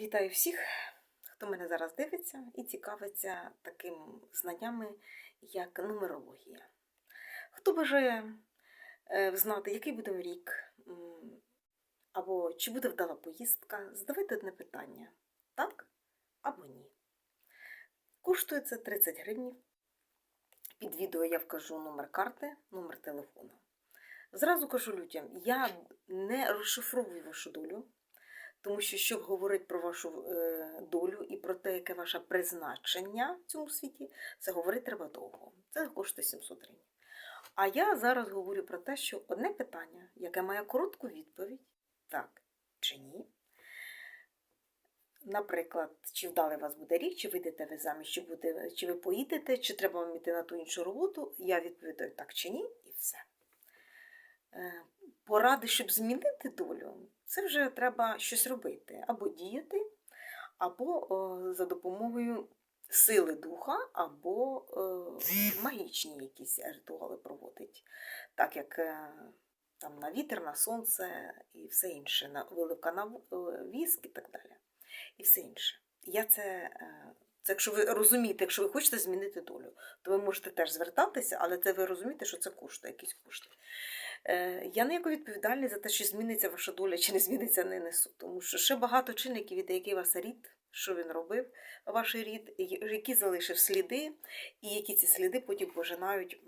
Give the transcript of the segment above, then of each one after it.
Вітаю всіх, хто мене зараз дивиться і цікавиться таким знаннями, як нумерологія. Хто бажає е, знати, який буде рік, або чи буде вдала поїздка, задавайте одне питання: так або ні. Коштує це 30 гривень. Під відео я вкажу номер карти, номер телефону. Зразу кажу людям, я не розшифровую вашу долю. Тому що, щоб говорити про вашу е, долю і про те, яке ваше призначення в цьому світі, це говорити треба довго. Це коштує 700 гривень. А я зараз говорю про те, що одне питання, яке має коротку відповідь, так чи ні. Наприклад, чи вдалий у вас буде рік, чи вийдете ви заміж, чи, буде, чи ви поїдете, чи треба вам йти на ту іншу роботу, я відповідаю так чи ні, і все. Е, Поради, щоб змінити долю, це вже треба щось робити, або діяти, або о, за допомогою сили духа, або е, магічні якісь ритуали проводить, так як е, там на вітер, на сонце і все інше, на велика на е, віск і так далі. І все інше. Я це, е, це якщо ви розумієте, якщо ви хочете змінити долю, то ви можете теж звертатися, але це ви розумієте, що це коштує, якісь кошти. Е, Я ніяку відповідальність за те, чи зміниться ваша доля, чи не зміниться, не несу. Тому що ще багато чинників, від який вас рід, що він робив, ваш рід, які залишив сліди, і які ці сліди потім пожинають,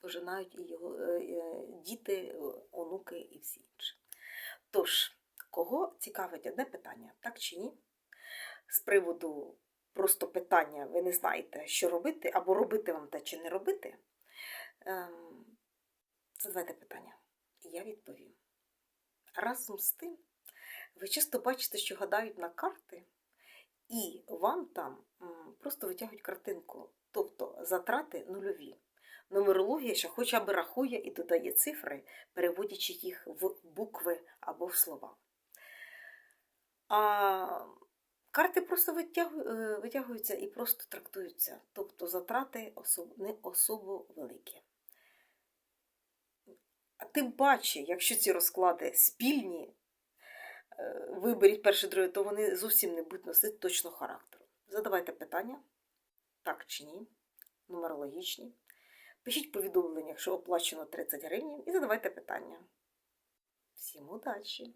пожинають і його е, е, діти, онуки і всі інші. Тож, кого цікавить одне питання, так чи ні? З приводу просто питання, ви не знаєте, що робити, або робити вам те чи не робити. Задавайте питання, і я відповім. Разом з тим, ви часто бачите, що гадають на карти, і вам там просто витягують картинку, тобто затрати нульові. Нумерологія ще хоча б рахує і додає цифри, переводячи їх в букви або в слова. А карти просто е, витягуються і просто трактуються, тобто затрати не особо великі. Тим паче, якщо ці розклади спільні, е, виберіть перше друге, то вони зовсім не будуть носити точно характеру. Задавайте питання, так чи ні, нумерологічні. Пишіть повідомлення, якщо оплачено 30 гривень, і задавайте питання. Всім удачі!